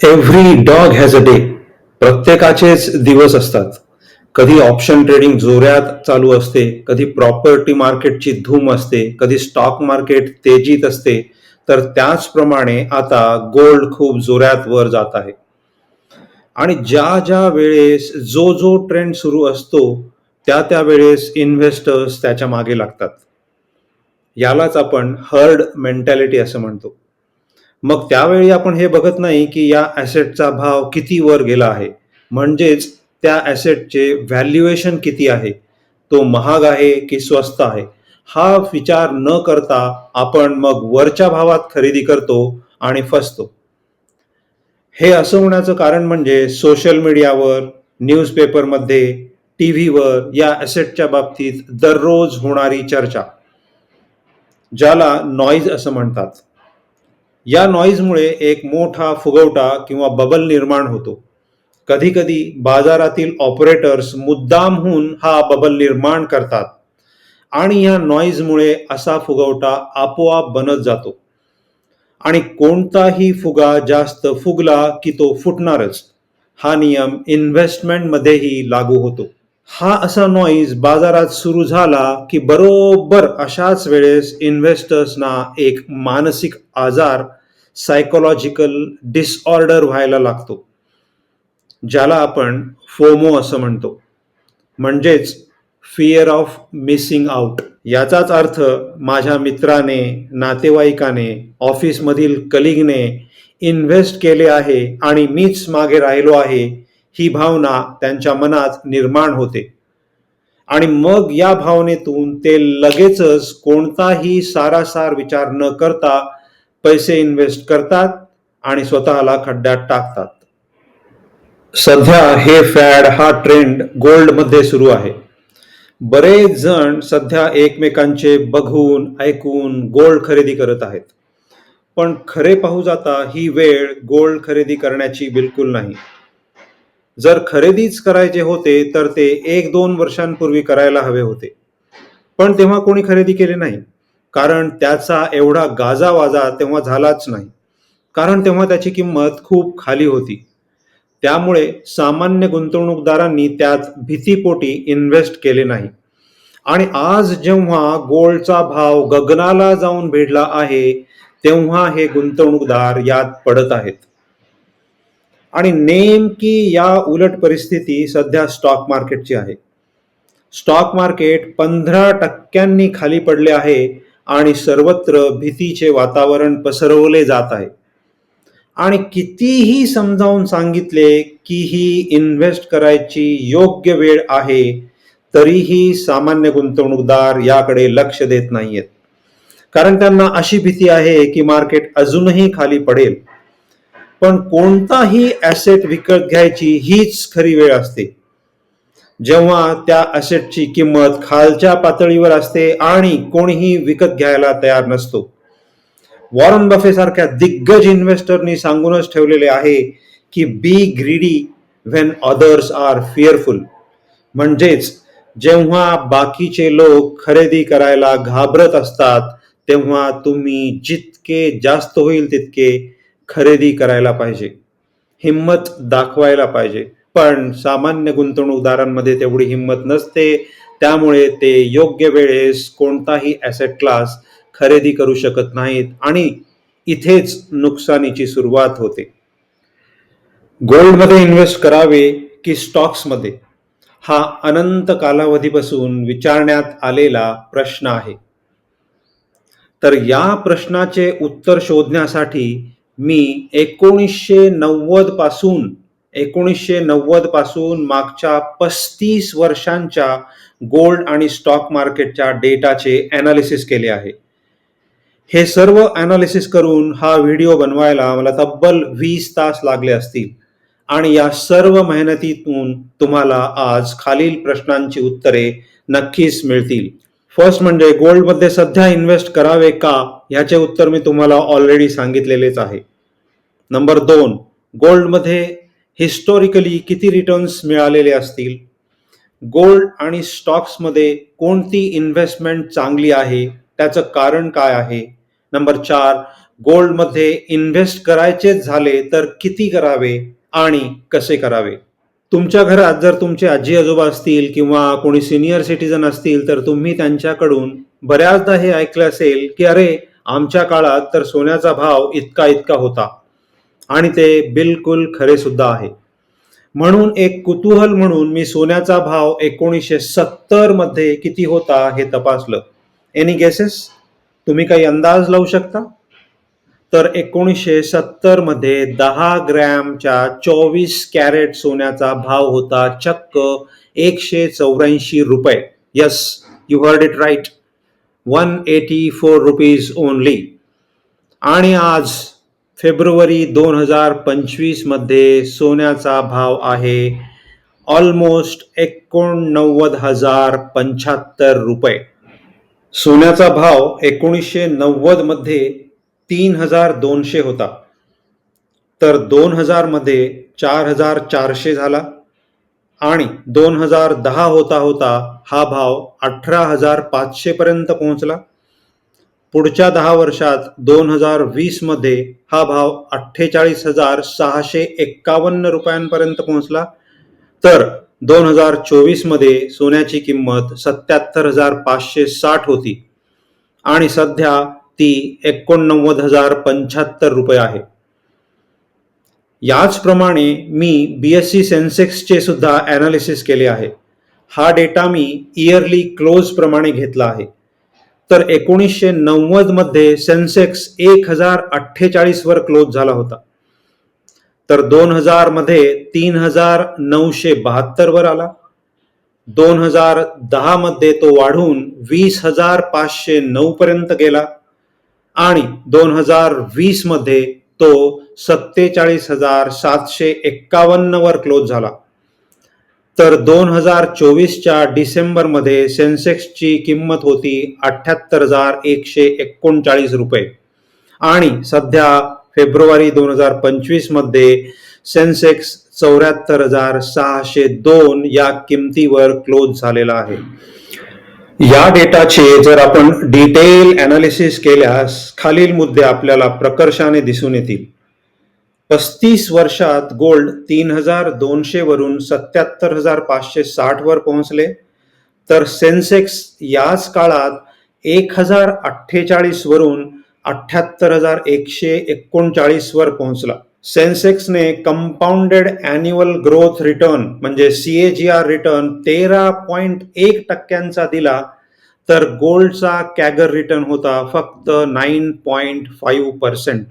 Every dog has a day प्रत्येकाचेच दिवस असतात. कधी ऑप्शन ट्रेडिंग जोऱ्यात चालू असते कधी प्रॉपर्टी मार्केटची धूम असते कधी स्टॉक मार्केट तेजीत असते तर त्याचप्रमाणे आता गोल्ड खूप जोऱ्यात वर जात आहे. आणि ज्या ज्या वेळेस जो जो ट्रेंड सुरू असतो त्या त्या वेळेस इन्व्हेस्टर्स त्याच्यामागे लागतात. यालाच आपण हर्ड मेंटॅलिटी असं म्हणतो. मग त्यावेळी आपण हे बघत नाही की या ॲसेटचा भाव किती वर गेला आहे. म्हणजेच त्या ॲसेटचे व्हॅल्युएशन किती आहे? तो महाग आहे की स्वस्त आहे? हा विचार न करता आपण मग वरच्या भावात खरेदी करतो आणि फसतो. हे असं होण्याचं कारण म्हणजे सोशल मीडियावर न्यूजपेपरमध्ये टी व्हीवर या ॲसेटच्या बाबतीत दररोज होणारी चर्चा ज्याला नॉईज असं म्हणतात. या नॉईजमुळे एक मोठा फुगवटा किंवा बबल निर्माण होतो. कधीकधी बाजारातील ऑपरेटर्स मुद्दामहून हा बबल निर्माण करतात आणि या नॉईजमुळे असा फुगवटा आपोआप बनत जातो. आणि कोणताही फुगा जास्त फुगला की तो फुटणारच हा नियम इन्व्हेस्टमेंटमध्येही लागू होतो. हा असा नॉईज बाजारात सुरू झाला की बरोबर अशाच वेळेस इन्व्हेस्टर्सना एक मानसिक आजार सायकोलॉजिकल डिसऑर्डर व्हायला लागतो. ज्याला आपण फोमो असं म्हणतो. म्हणजेच फिअर ऑफ मिसिंग आउट याचाच अर्थ माझ्या मित्राने नातेवाईकाने ऑफिसमधील कलिगने इन्व्हेस्ट केले आहे आणि मीच मागे राहिलो आहे. ही भावना त्यांच्या मनात निर्माण होते. आणि मग या भावनेतून ते लगेचच कोणताही सारासार विचार न करता पैसे इन्व्हेस्ट करतात आणि स्वतःला खड्ड्यात टाकतात. सध्या हे फॅड हा ट्रेंड गोल्डमध्ये सुरू आहे. बरेच जण सध्या एकमेकांचे बघून ऐकून गोल्ड खरेदी करत आहेत. पण खरे पाहू जाता ही वेळ गोल्ड खरेदी करण्याची बिलकुल नाही. जर खरेदीच करायचे होते तर ते एक दोन वर्षांपूर्वी करायला हवे होते. पण तेव्हा कोणी खरेदी केले नाही. कारण त्याचा एवढा गाजावाजा तेव्हा झालाच नाही. कारण तेव्हा त्याची किंमत खूप खाली होती. त्यामुळे सामान्य गुंतवणूकदारांनी त्यात भीतीपोटी इन्व्हेस्ट केले नाही. आणि आज जेव्हा गोल्डचा भाव गगनाला जाऊन भिडला आहे तेव्हा हे गुंतवणूकदार यात पडत आहेत. आणि नेमकी या उलट परिस्थिती सध्या स्टॉक मार्केटची आहे. स्टॉक मार्केट पंधरा टक्क्यांनी खाली पडले आहे आणि सर्वत्र भीतीचे वातावरण पसरवले जात आहे. आणि कितीही समजावून सांगितले की ही इन्व्हेस्ट करायची योग्य वेळ आहे तरीही सामान्य गुंतवणूकदार याकडे लक्ष देत नाहीयेत. कारण त्यांना अशी भीती आहे की मार्केट अजूनही खाली पडेल. पण कोणताही ॲसेट विकत घ्यायची हीच खरी वेळ असते. जेव्हा त्या ॲसेटची किंमत खालच्या पातळीवर असते आणि कोणीही विकत घ्यायला तयार नसतो. वॉरन बफे सारख्या दिग्गज इन्व्हेस्टरनी सांगूनच ठेवलेले आहे की be greedy when others are fearful म्हणजेच जेव्हा बाकीचे लोक खरेदी करायला घाबरत असतात तेव्हा तुम्ही जितके जास्त होईल तितके खरेदी करायला पाहिजे. हिंमत दाखवायला पाहिजे. पण सामान्य गुंतवणूकदारांमध्ये तेवढी हिंमत नसते. त्यामुळे ते योग्य वेळेस कोणताही ॲसेट क्लास खरेदी करू शकत नाहीत आणि इथेच नुकसानीची सुरुवात होते. गोल्डमध्ये इन्व्हेस्ट करावे की स्टॉक्समध्ये? हा अनंत कालावधीपासून विचारण्यात आलेला प्रश्न आहे. तर या प्रश्नाचे उत्तर शोधण्यासाठी मी एकोणीसशे नव्वदपासून एकोणीसशे नव्वदपासून मागच्या पस्तीस वर्षांच्या गोल्ड आणि स्टॉक मार्केटच्या डेटाचे ॲनालिसिस केले आहे. हे सर्व ॲनालिसिस करून हा व्हिडिओ बनवायला मला तब्बल वीस तास लागले असतील. आणि या सर्व मेहनतीतून तुम्हाला आज खालील प्रश्नांची उत्तरे नक्कीच मिळतील. फर्स्ट म्हणजे गोल्डमध्ये सध्या इन्व्हेस्ट करावे का? ह्याचे उत्तर मी तुम्हाला ऑलरेडी सांगितलेलेच आहे. नंबर दोन गोल्डमध्ये हिस्टॉरिकली किती रिटर्न्स मिळालेले असतील? गोल्ड आणि स्टॉक्समध्ये कोणती इन्व्हेस्टमेंट चांगली आहे? त्याचं कारण काय आहे? नंबर चार गोल्डमध्ये इन्व्हेस्ट करायचेच झाले तर किती करावे आणि कसे करावे? तुमच्या घरात जर तुमचे आजी आजोबा असतील किंवा कोणी सिनियर सिटीजन असतील तर तुम्ही त्यांच्याकडून बऱ्याचदा हे ऐकलं असेल की अरे आमच्या काळात तर सोन्याचा भाव इतका इतका होता. आणि ते बिलकुल खरे सुद्धा आहे. म्हणून एक कुतूहल म्हणून मी सोन्याचा भाव एकोणीसशे सत्तरमध्ये किती होता हे तपासलं. एनी गेसेस तुम्ही काही अंदाज लावू शकता? तर एकोणीसशे सत्तरमध्ये दहा ग्रॅमच्या चोवीस कॅरेट सोन्याचा भाव होता चक्क एकशे चौऱ्याऐंशी रुपये. Yes you heard it right one eighty four rupees only आणि आज फेब्रुवारी दोन हजार पंचवीसमध्ये सोन्याचा भाव आहे ऑलमोस्ट एकोणनव्वद हजार पंच्याहत्तर रुपये. सोन्याचा भाव एकोणीसशे नव्वदमध्ये तीन हजार दोनशे होता. तर दोन हजारमध्ये चार हजार चारशे झाला आणि दोन हजार दहा होता होता हा भाव अठरा हजार पाचशेपर्यंत पोहोचला. पुढच्या दहा वर्षात दोन हजार वीसमध्ये हा भाव अठ्ठेचाळीस हजार सहाशे एक्कावन्न रुपयांपर्यंत पोहोचला. तर दोन हजार चोवीसमध्ये सोन्याची किंमत सत्याहत्तर हजार पाचशे साठ होती. आणि सध्या ती एकोणनव्वद हजार पंच्याहत्तर रुपये आहे. याचप्रमाणे मी बी एस सी सेन्सेक्सचे सुद्धा ॲनालिसिस केले आहे. हा डेटा मी इयरली क्लोज प्रमाणे घेतला आहे. तर एकोणीसशे नव्वदमध्ये सेन्सेक्स एक हजार अठ्ठेचाळीसवर क्लोज झाला होता. तर दोन हजारमध्ये तीन हजार नऊशे बहात्तरवर आला. दोन हजार दहा मध्ये तो वाढून वीस हजार पाचशे नऊ पर्यंत गेला. आणि दोन हजार वीसमध्ये तो सत्तेचाळीस हजार सातशे एक्कावन्न वर क्लोज झाला. तर दोन हजार चोवीसच्या डिसेंबरमध्ये सेन्सेक्सची किंमत होती अठ्ठ्याहत्तर हजार एकशे एकोणचाळीस रुपये. आणि सध्या फेब्रुवारी दोन हजार पंचवीसमध्ये सेन्सेक्स चौऱ्याहत्तर हजार सहाशे दोन या किमतीवर क्लोज झालेला आहे. या डेटाचे जर आपण डिटेल अनालिसिस केल्यास खालील मुद्दे आपल्याला प्रकर्षाने दिसून येतील. पस्तीस वर्षात गोल्ड तीन हजार दोनशे वरून सत्याहत्तर हजार पाचशे साठ वर पोहोचले. तर सेन्सेक्स याच काळात एक हजार अठ्ठेचाळीस वरून अठ्ठ्याहत्तर हजार एकशे एकोणचाळीस वर पोहोचला. सेन्सेक्सने कंपाऊंडेड अॅन्युअल ग्रोथ रिटर्न म्हणजे C A G R return तेरा पॉईंट एक टक्क्यांचा दिला तर गोल्डचा कॅगर रिटर्न होता फक्त नाईन पॉईंट फाईव्ह पर्सेंट.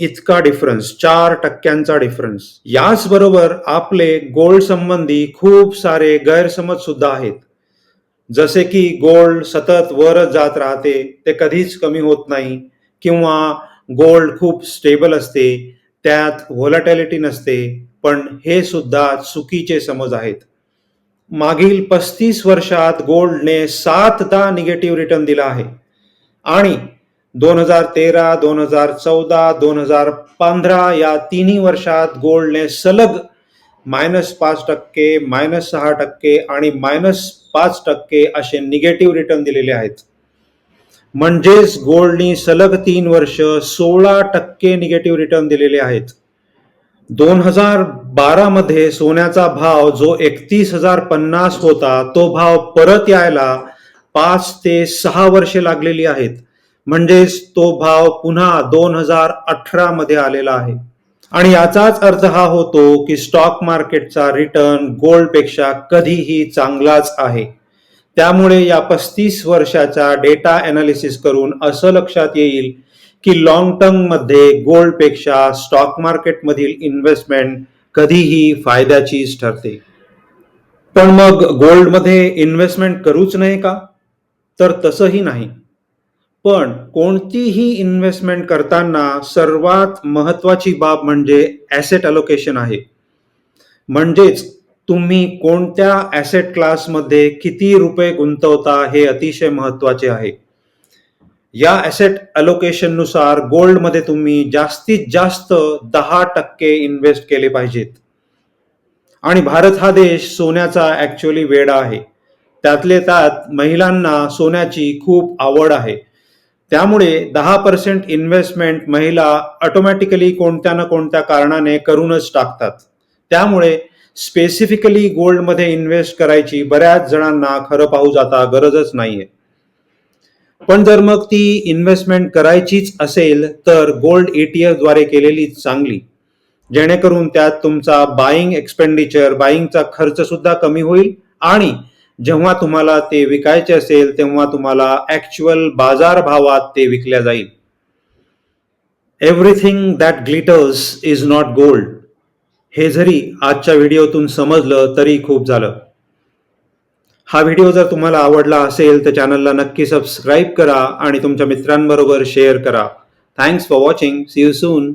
इतका डिफरन्स चार टक्क्यांचा डिफरन्स याचबरोबर आपले गोल्ड संबंधी खूप सारे गैरसमज सुद्धा आहेत. जसे की गोल्ड सतत वरच जात राहते ते कधीच कमी होत नाही किंवा गोल्ड खूप स्टेबल असते त्यात व्होलाटॅलिटी नसते पण हे सुद्धा चुकीचे समज आहेत. मागील पस्तीस वर्षात गोल्डने सातदा निगेटिव्ह रिटर्न दिला आहे. आणि दोन हजार तेरा दोन हजार चौदा दोन हजार पंधरा या तिन्ही वर्षात गोल्डने सलग मायनस पाच टक्के मायनस सहा टक्के आणि मायनस पाच टक्के असे निगेटिव्ह रिटर्न दिलेले आहेत. म्हणजेच गोल्डनी सलग तीन वर्ष सोळा टक्के निगेटिव्ह रिटर्न दिलेले आहेत. दोन हजार बारामध्ये सोन्याचा भाव जो एकतीस हजार पन्नास होता तो भाव परत यायला पाच ते सहा वर्षे लागलेली आहेत. म्हणजेच तो भाव पुन्हा दोन हजार अठरा मध्ये आलेला आहे. आणि याचाच अर्थ हा होतो की स्टॉक मार्केटचा रिटर्न गोल्डपेक्षा कधीही चांगलाच आहे. त्यामुळे या पस्तीस वर्षाचा डेटा अनालिसिस करून असं लक्षात येईल की लॉंग टर्ममध्ये गोल्डपेक्षा स्टॉक मार्केटमधील इन्व्हेस्टमेंट कधीही फायद्याचीच ठरते. पण मग गोल्डमध्ये इन्व्हेस्टमेंट करूच नाही का? तर तसंही नाही. पण कोणतीही इन्व्हेस्टमेंट करताना सर्वात महत्वाची बाब म्हणजे ॲसेट अलोकेशन आहे. म्हणजेच तुम्ही कोणत्या ॲसेट क्लासमध्ये किती रुपये गुंतवता हे अतिशय महत्त्वाचे आहे. या ॲसेट अलोकेशननुसार गोल्डमध्ये तुम्ही जास्तीत जास्त दहा टक्के इन्व्हेस्ट केले पाहिजेत. आणि भारत हा देश सोन्याचा ॲक्च्युअली वेडा आहे. त्यातले त्यात महिलांना सोन्याची खूप आवड आहे. त्यामुळे दहा पर्सेंट इन्व्हेस्टमेंट महिला ऑटोमॅटिकली कोणत्या ना कोणत्या कारणाने करूनच टाकतात. त्यामुळे स्पेसिफिकली गोल्डमध्ये इन्व्हेस्ट करायची बऱ्याच जणांना खरं पाहू जाता गरजच नाहीये. पण जर मग ती इन्व्हेस्टमेंट करायचीच असेल तर गोल्ड ETF द्वारे केलेली चांगली. जेणेकरून त्यात तुमचा बाईंग एक्सपेंडिचर बाईंगचा खर्च सुद्धा कमी होईल आणि जेव्हा तुम्हाला ते विकायचे असेल तेव्हा तुम्हाला ऍक्च्युअल बाजार भावात ते विकल्या जाईल. Everything that glitters is not gold हे जरी आजच्या व्हिडिओतून समजलं तरी खूप झालं. हा व्हिडिओ जर तुम्हाला आवडला असेल तर चॅनलला नक्की सबस्क्राईब करा आणि तुमच्या मित्रांबरोबर शेअर करा. Thanks for watching see you soon